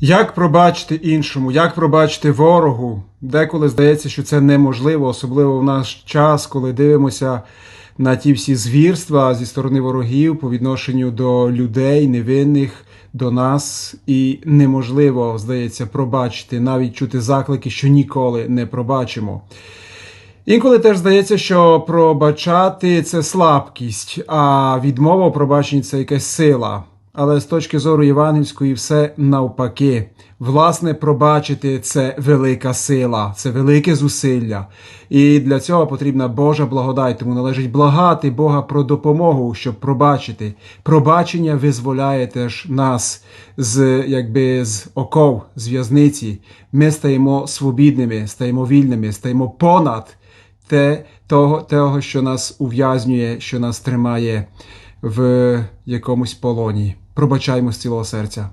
Як пробачити іншому, як пробачити ворогу? Деколи здається, що це неможливо, особливо в наш час, коли дивимося на ті всі звірства зі сторони ворогів по відношенню до людей невинних, до нас, і неможливо, здається, пробачити, навіть чути заклики, що ніколи не пробачимо. Інколи теж здається, що пробачати це слабкість, а відмова у пробаченні це якась сила. Але з точки зору євангельської все навпаки. Власне, пробачити це велика сила, це велике зусилля. І для цього потрібна Божа благодать, тому належить благати Бога про допомогу, щоб пробачити. Пробачення визволяє теж нас з якби з оков, з в'язниці. Ми стаємо свобідними, стаємо вільними, стаємо понад те, того, того, що нас ув'язнює, що нас тримає в якомусь полоні. Пробачаймо з цілого серця.